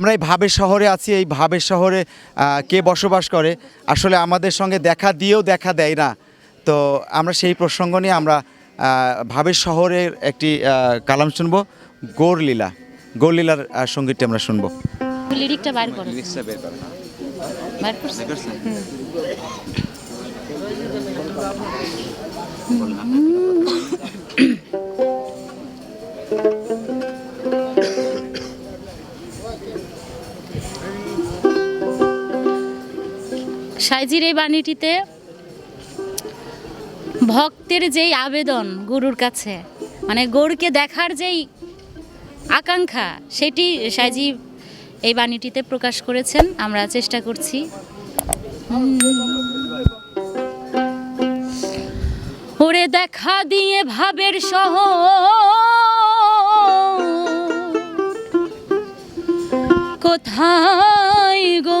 আমরা এই ভাবের শহরে আছি এই ভাবের শহরে কে বসবাস করে। আসলে আমাদের সঙ্গে দেখা দিয়েও দেখা দেয় না। তো আমরা সেই প্রসঙ্গ নিয়ে আমরা ভাবের শহরের একটি কালাম শুনব গৌরলীলা। গৌরলীলার সঙ্গীতটি আমরা শুনব। লিরিকটা বার করো। বার করছ? সাইজির এই বাণীটিতে, ভক্তের যেই আবেদন গুরুর কাছে মানে গৌরকে দেখার যেই আকাঙ্ক্ষা, সেটি সাইজি এই বাণীটিতে প্রকাশ করেছেন। আমরা চেষ্টা করছি। ওরে দেখা দিয়ে ভাবের সহ। কোথায় গো?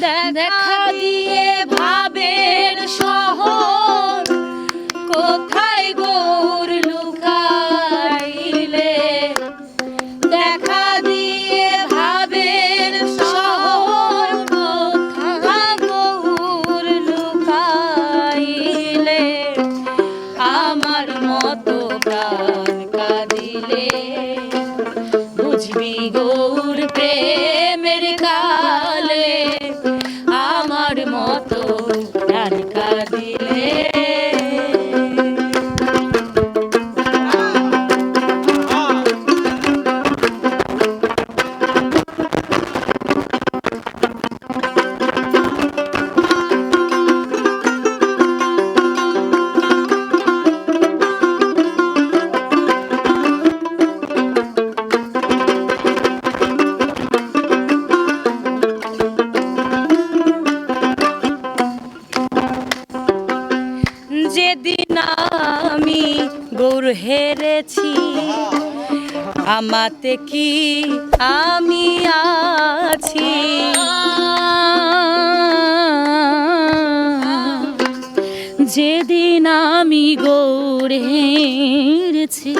দেখা দিয়ে ভাবের আমাতে কি আমি আছি? যেদিন আমি গৌর হেরেছি,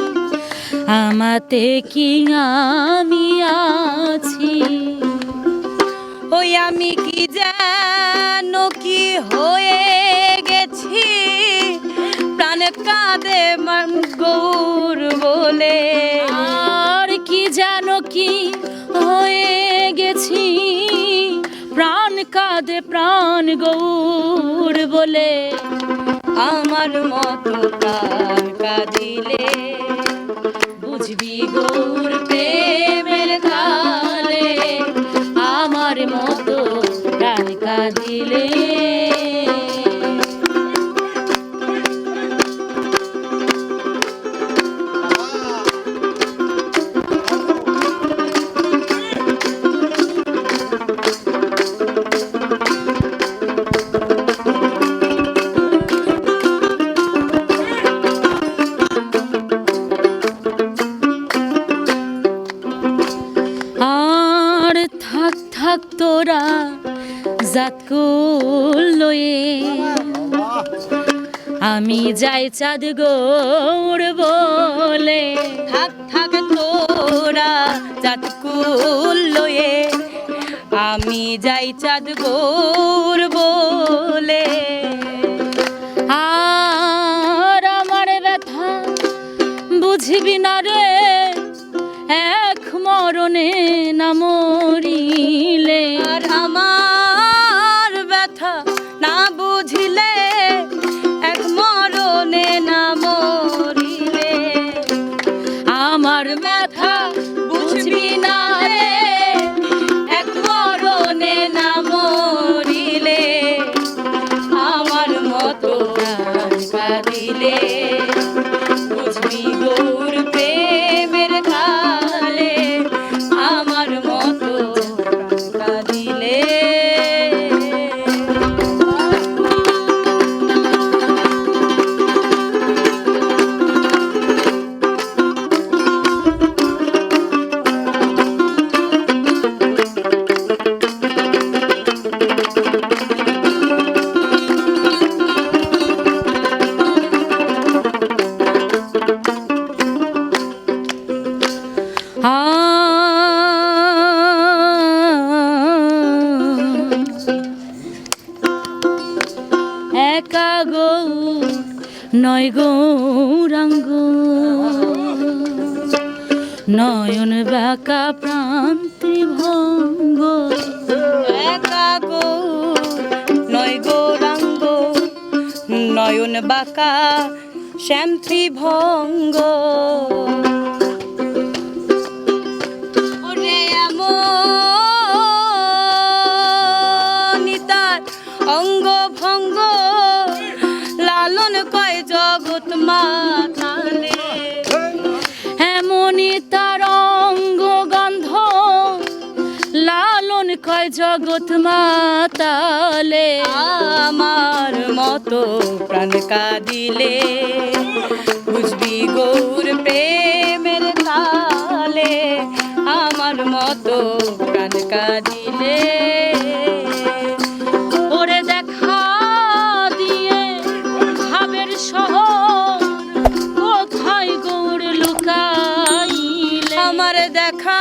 আমাতে কি আমি আছি? ওই আমি কি যেন কি হয়ে গেছি? প্রাণ কাঁদে গৌর কি যেন কি হয়ে গেছি? প্রাণ কাঁদে প্রাণ গৌর বলে। আমার মত প্রাণ কাঁদিলে বুঝবি গৌর জাত লয়ে আমি যাই চাঁদ গৌর বলে। থাক থাক তোরা জাত লয়ে আমি যাই চাঁদ গৌর বলে। আর আমার ব্যথা বুঝবি না রে, এক মরণে না টিকা নয় গৌরাঙ্গ। নয়ন বাঁকা প্রান্তি ভঙ্গ নয় গৌরাঙ্গ। নয়ন বাঁকা শ্যাম ভঙ্গ কয় জগৎ মাতালে আমার মতো প্রাণ কাঁদিলে বুঝবি গৌর প্রেমের তালে। আমার মতো প্রাণ কাঁদিলে দেখা দিয়ে আমার দেখা